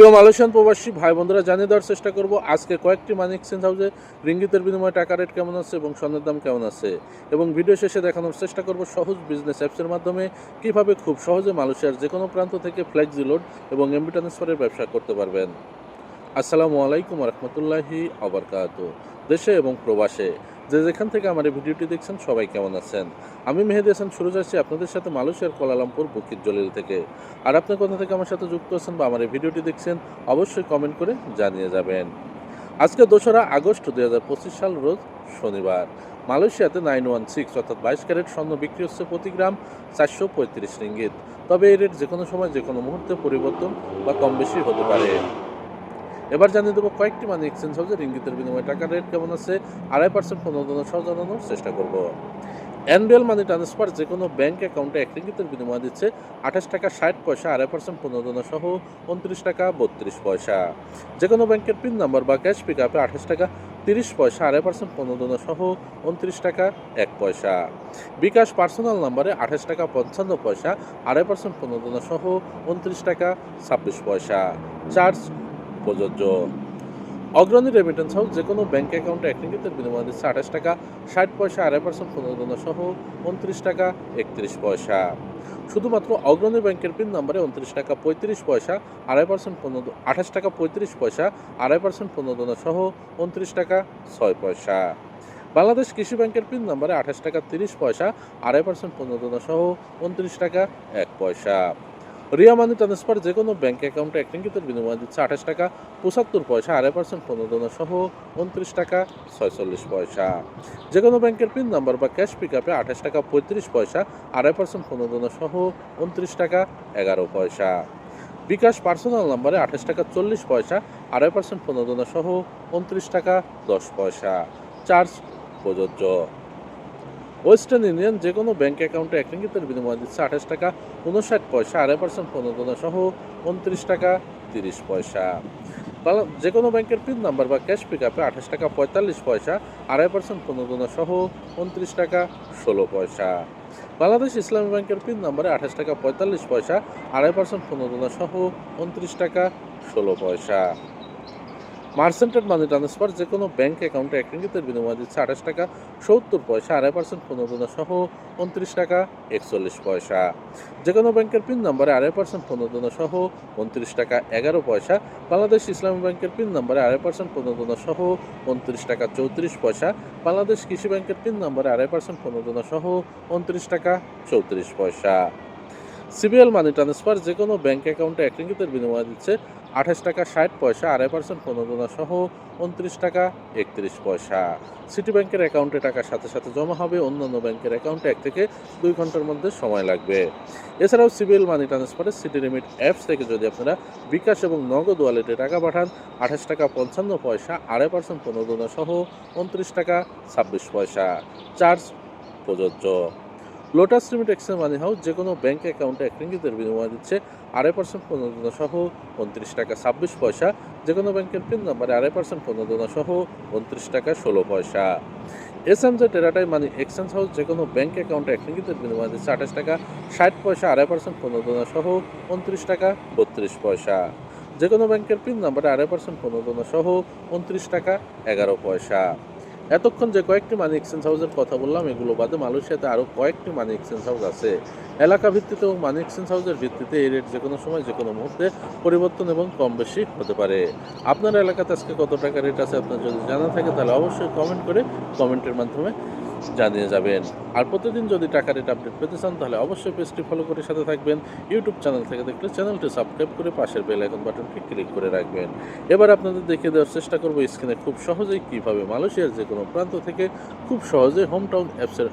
প্রিয় মালয়েশিয়ান প্রবাসী ভাই বন্ধুরা জানিয়ে দেওয়ার চেষ্টা করব আজকে কয়েকটি মানি এক্সচেঞ্জ হাউসে রিঙ্গিতের বিনিময়ে টাকা রেট কেমন আছে এবং স্বর্ণের দাম কেমন আছে। এবং ভিডিও শেষে দেখানোর চেষ্টা করব সহজ বিজনেস অ্যাপসের মাধ্যমে কীভাবে খুব সহজে মালয়েশিয়ার যে কোনো প্রান্ত থেকে ফ্লেক্সি লোড এবং এমবি ট্রান্সফারের ব্যবসা করতে পারবেন। আসসালামু আলাইকুম রহমতুল্লাহি আবরকাত দেশে এবং প্রবাসে। যে যেখান থেকে আমার এই ভিডিওটি দেখছেন, সবাই কেমন আছেন? আমি মেহেদি হাসান শুরু যাচ্ছি আপনাদের সাথে মালয়েশিয়ার কোলালামপুর, বুকির জলিল থেকে। আর আপনি কোথা থেকে আমার সাথে যুক্ত আছেন বা আমার এই ভিডিওটি দেখছেন, অবশ্যই কমেন্ট করে জানিয়ে যাবেন। আজকে দোসরা আগস্ট দুই হাজার পঁচিশ সাল, রোজ শনিবার। মালয়েশিয়াতে নাইন ওয়ান সিক্স অর্থাৎ বাইশ ক্যারেট স্বর্ণ বিক্রি হচ্ছে প্রতি গ্রাম চারশো পঁয়ত্রিশ রিঙ্গিত। তবে এই রেট যে কোনো সময় যে কোনো মুহূর্তে পরিবর্তন বা কম বেশি হতে পারে। এবার জানিয়ে দেবো কয়েকটি মানি এক্সচেঞ্জ হাউসে রিঙ্গিতের বিনিময়ে টাকার রেট কেমন আছে? আড়াই পার্সেন্ট প্রণোদনা সহ জানানোর চেষ্টা করব। এনবিএল মানি ট্রান্সফার যে কোনো ব্যাংক অ্যাকাউন্টে এক রিঙ্গিতের বিনিময় দিচ্ছে আঠাশ টাকা ষাট পয়সা, আড়াই পার্সেন্ট প্রণোদনা সহ উনত্রিশ টাকা বত্রিশ পয়সা। যে কোনো ব্যাংকের পিন নাম্বার বা ক্যাশ পিক আপে আঠাশ টাকা তিরিশ পয়সা, আড়াই পার্সেন্ট প্রণোদনা সহ উনত্রিশ টাকা এক পয়সা। বিকাশ পার্সোনাল নাম্বারে আঠাশ টাকা পঞ্চান্ন পয়সা, আড়াই পার্সেন্ট প্রণোদনা সহ উনত্রিশ টাকা ছাব্বিশ পয়সা। চার্জ প্রযোজ্য। অগ্রণী রেমিটেন্স হাউস যে কোনো ব্যাংক অ্যাকাউন্টে এক রিঙ্গিতের বিনিময় দিচ্ছে আঠাশ টাকা, ষাট পয়সা, আড়াই পার্সেন্ট প্রণোদনা সহ উনত্রিশ টাকা, একত্রিশ পয়সা। শুধুমাত্র অগ্রণী ব্যাংকের পিন নাম্বারে উনত্রিশ টাকা, পঁয়ত্রিশ পয়সা, আড়াই পার্সেন্ট প্রণোদন আঠাশ টাকা, পঁয়ত্রিশ পয়সা, আড়াই পার্সেন্ট প্রণোদনা সহ উনত্রিশ টাকা, ছয় পয়সা। বাংলাদেশ কৃষি ব্যাংকের পিন নাম্বারে আঠাশ টাকা, তিরিশ পয়সা, আড়াই পার্সেন্ট প্রণোদনা সহ উনত্রিশ টাকা, এক পয়সা। রিয়া মানি ট্রান্সফার যে কোনো ব্যাঙ্ক অ্যাকাউন্টে এক রিঙ্গিতের বিনিময় দিচ্ছে আঠাশ টাকা, পঁচাত্তর পয়সা, আড়াই পার্সেন্ট প্রণোদনা সহ উনত্রিশ টাকা, ছয়চল্লিশ পয়সা। যে কোনো ব্যাংকের পিন নাম্বার বা ক্যাশ পিক আপে আঠাশ টাকা, পঁয়ত্রিশ পয়সা, আড়াই পার্সেন্ট প্রণোদনা সহ উনত্রিশ টাকা, এগারো পয়সা। বিকাশ পার্সোনাল নাম্বারে আঠাশ টাকা, চল্লিশ পয়সা, আড়াই পার্সেন্ট প্রণোদনা সহ উনত্রিশ টাকা, দশ পয়সা। চার্জ প্রযোজ্য। ওয়েস্টার্ন ইউনিয়ন যে কোনো ব্যাংক অ্যাকাউন্টে এক রিঙ্গিতের বিনিময় দিচ্ছে আঠাশ টাকা উনষাট পয়সা, আড়াই পার্সেন্ট প্রণোদনা সহ উনত্রিশ টাকা তিরিশ পয়সা। যে কোনো ব্যাংকের পিন নাম্বার বা ক্যাশ পিক আপে আঠাশ টাকা পঁয়তাল্লিশ পয়সা, আড়াই পার্সেন্ট প্রণোদনা সহ উনত্রিশ টাকা ষোলো পয়সা। বাংলাদেশ ইসলামী ব্যাংকের পিন নাম্বারে আঠাশ টাকা পঁয়তাল্লিশ পয়সা, আড়াই পার্সেন্ট প্রণোদনা সহ উনত্রিশ টাকা ষোলো পয়সা। মার্সেন্টেড মানি ট্রান্সফার যে কোনো ব্যাংক অ্যাকাউন্টে এক রিঙ্গিতের বিনিময় দিচ্ছে আঠাশ টাকা, সত্তর পয়সা, আড়াই পার্সেন্ট প্রণোদনা সহ উনত্রিশ টাকা, একচল্লিশ পয়সা। যে কোনো ব্যাংকের পিন নাম্বারে আড়াই পার্সেন্ট প্রণোদনা সহ উনত্রিশ টাকা, এগারো পয়সা। বাংলাদেশ ইসলামী ব্যাংকের পিন নাম্বারে আড়াই পার্সেন্ট প্রণোদনা সহ উনত্রিশ টাকা, চৌত্রিশ পয়সা। বাংলাদেশ কৃষি ব্যাংকের পিন নাম্বারে আড়াই পার্সেন্ট প্রণোদনা সহ উনত্রিশ টাকা, চৌত্রিশ পয়সা। সিবিএল মানি ট্রান্সফার যে কোনো ব্যাঙ্ক অ্যাকাউন্টে এক রিঙ্গিতের বিনিময় দিচ্ছে আঠাশ টাকা ষাট পয়সা, আড়াই পার্সেন্ট প্রণোদনা সহ উনত্রিশ টাকা একত্রিশ পয়সা। সিটি ব্যাংকের অ্যাকাউন্টে টাকার সাথে সাথে জমা হবে, অন্যান্য ব্যাংকের অ্যাকাউন্টে এক থেকে দুই ঘণ্টার মধ্যে সময় লাগবে। এছাড়াও সিবিএল মানি ট্রান্সফারে সিটি লিমিট অ্যাপস থেকে যদি আপনারা বিকাশ এবং নগদ ওয়ালেটে টাকা পাঠান, আঠাশ টাকা পঞ্চান্ন পয়সা, আড়াই পার্সেন্ট প্রণোদনা সহ উনত্রিশ টাকা ছাব্বিশ পয়সা। চার্জ প্রযোজ্য। Lotus limit exchange money house যে কোনো ব্যাংক অ্যাকাউন্টে এক রিঙ্গিতের বিনিময় দিচ্ছে আড়াই পার্সেন্ট প্রণোদনা সহ উনত্রিশ টাকা ছাব্বিশ পয়সা। যে কোনো ব্যাংকের পিন নাম্বারে আড়াই পার্সেন্ট প্রণোদনা সহ উনত্রিশ টাকা ষোলো পয়সা। এস এম জে টেরাটাই মানি এক্সচেঞ্জ হাউস যে কোনো ব্যাংক অ্যাকাউন্টে এক রিঙ্গিতের বিনিময় দিচ্ছে আঠাশ টাকা ষাট পয়সা, আড়াই পার্সেন্ট প্রণোদনা সহ উনত্রিশ টাকা বত্রিশ পয়সা। যে কোনো ব্যাংকের পিন নাম্বারে আড়াই পার্সেন্ট প্রণোদনা সহ উনত্রিশ টাকা এগারো পয়সা। এতক্ষণ যে কয়েকটি মানি এক্সচেঞ্জ হাউসের কথা বললাম, এগুলো বাদে মালয়েশিয়াতে আরও কয়েকটি মানি এক্সচেঞ্জ হাউস আছে। এলাকা ভিত্তিতে এবং মানি এক্সচেঞ্জ হাউসের ভিত্তিতে এই রেট যে কোনো সময় যে কোনো মুহূর্তে পরিবর্তন এবং কম বেশি হতে পারে। আপনার এলাকাতে আজকে কত টাকা রেট আছে আপনার যদি জানা থাকে, তাহলে অবশ্যই কমেন্ট করে কমেন্টের মাধ্যমে জানিয়ে যাবেন। আর প্রতিদিন যদি টাকা রেট আপডেট পেতে চান, তাহলে অবশ্যই পেজটি ফলো করে সাথে থাকবেন। ইউটিউব চ্যানেল থেকে দেখলে চ্যানেলটি সাবস্ক্রাইব করে পাশের বেল আইকন বাটনটি ক্লিক করে রাখবেন। এবার আপনাদের দেখিয়ে দেওয়ার চেষ্টা করব স্ক্রিনে খুব সহজেই কীভাবে মালয়েশিয়ার যে কোনো প্রান্ত থেকে খুব সহজে হোম টাউন অ্যাপসের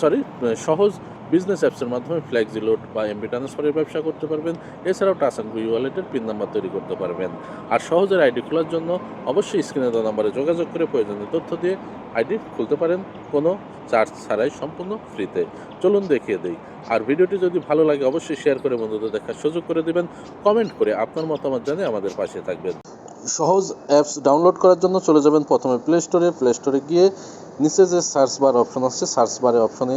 সরি সহজ বিজনেস অ্যাপসের মাধ্যমে ফ্ল্যাক্সি লোড বা এমবি ট্রান্সফারের ব্যবসা করতে পারবেন। এছাড়াও টাচ অ্যান্ড গুই ওয়ালেটের পিন নাম্বার তৈরি করতে পারবেন। আর সহজের আইডি খোলার জন্য অবশ্যই স্ক্রিনে দেওয়া নাম্বারে যোগাযোগ করে প্রয়োজনীয় তথ্য দিয়ে আইডি খুলতে পারেন কোনো চার্জ ছাড়াই সম্পূর্ণ ফ্রিতে। চলুন দেখিয়ে দিই। আর ভিডিওটি যদি ভালো লাগে অবশ্যই শেয়ার করে বন্ধুদের দেখার সুযোগ করে দেবেন। কমেন্ট করে আপনার মতামত জানিয়ে আমাদের পাশে থাকবেন। সহজ অ্যাপস ডাউনলোড করার জন্য চলে যাবেন প্রথমে প্লে স্টোরে প্লে স্টোরে গিয়ে নিচে যে সার্চ বার অপশন আছে সার্চ বারে অপশনে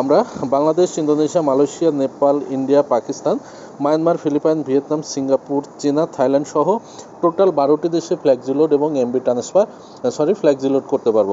আমরা Bangladesh, Indonesia, Malaysia, Nepal, India, Pakistan, Myanmar, Philippine, Vietnam, Singapore, চীনা, থাইল্যান্ড সহ টোটাল বারোটি দেশে ফ্ল্যাক্সিলোড এবং এমবি ট্রান্সফার সরি ফ্ল্যাক্সিলোড করতে পারব।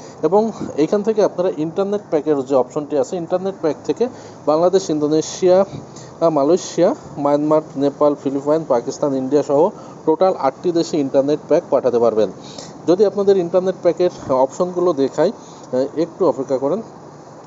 এবং এইখান থেকে আপনারা ইন্টারনেট প্যাকের যে অপশনটি আছে ইন্টারনেট প্যাক থেকে Bangladesh, Indonesia Malaysia, Myanmar, Nepal, Philippine, Pakistan, India সহ টোটাল আটটি দেশে ইন্টারনেট প্যাক পাঠাতে পারবেন। যদি আপনাদের ইন্টারনেট প্যাকের অপশনগুলো দেখাই একটু অপেক্ষা করেন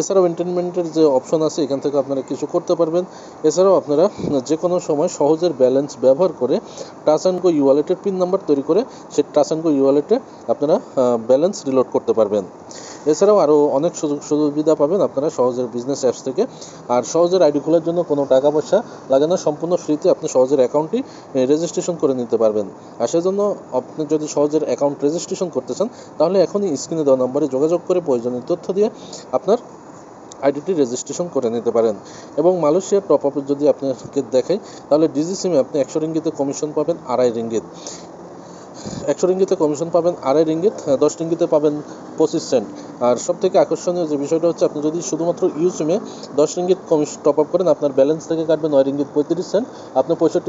এছাড়াও এন্টারটেনমেন্টের যে অপশন আছে, এখান থেকে আপনারা কিছু করতে পারবেন। এছাড়াও আপনারা যে কোনো সময় সহজের ব্যালেন্স ব্যবহার করে টাচ অ্যান্ড গো ইওয়ালেটের পিন নাম্বার তৈরি করে সেই টাচ অ্যান্ড গো ইওয়ালেটে আপনারা ব্যালেন্স রিলোড করতে পারবেন। এছাড়াও আরও অনেক সুযোগ, সুবিধা পাবেন আপনারা সহজের বিজনেস অ্যাপস থেকে। আর সহজের আইডি খোলার জন্য কোনো টাকা পয়সা লাগে না, সম্পূর্ণ ফ্রিতে আপনি সহজের অ্যাকাউন্টটি রেজিস্ট্রেশন করে নিতে পারবেন। আর সেজন্য আপনি যদি সহজের অ্যাকাউন্ট রেজিস্ট্রেশন করতে চান, তাহলে এখনই স্ক্রিনে দেওয়া নম্বরে যোগাযোগ করে প্রয়োজনীয় তথ্য দিয়ে আপনার আইডিটি রেজিস্ট্রেশন করে নিতে পারেন। এবং মালয়েশিয়ার টপ আপে যদি আপনাকে দেখাই তাহলে ডিজি সিমে আপনি একশো রিঙ্গিতে কমিশন পাবেন আড়াই রিঙ্গিত। একশো রিঙ্গিতে কমিশন পাবেন আড়াই রিঙ্গিত হ্যাঁ, দশ রিঙ্গিতে পাবেন পঁচিশ সেন্ট আর সব থেকে আকর্ষণীয় যে বিষয়টা হচ্ছে আপনি যদি শুধুমাত্র ইউ সিমে দশ রিঙ্গিত কমিশন টপ আপ করেন আপনার ব্যালেন্স থেকে কাটবে নয় রিঙ্গিত পঁয়ত্রিশ সেন্ট আপনি পঁয়ষট্টি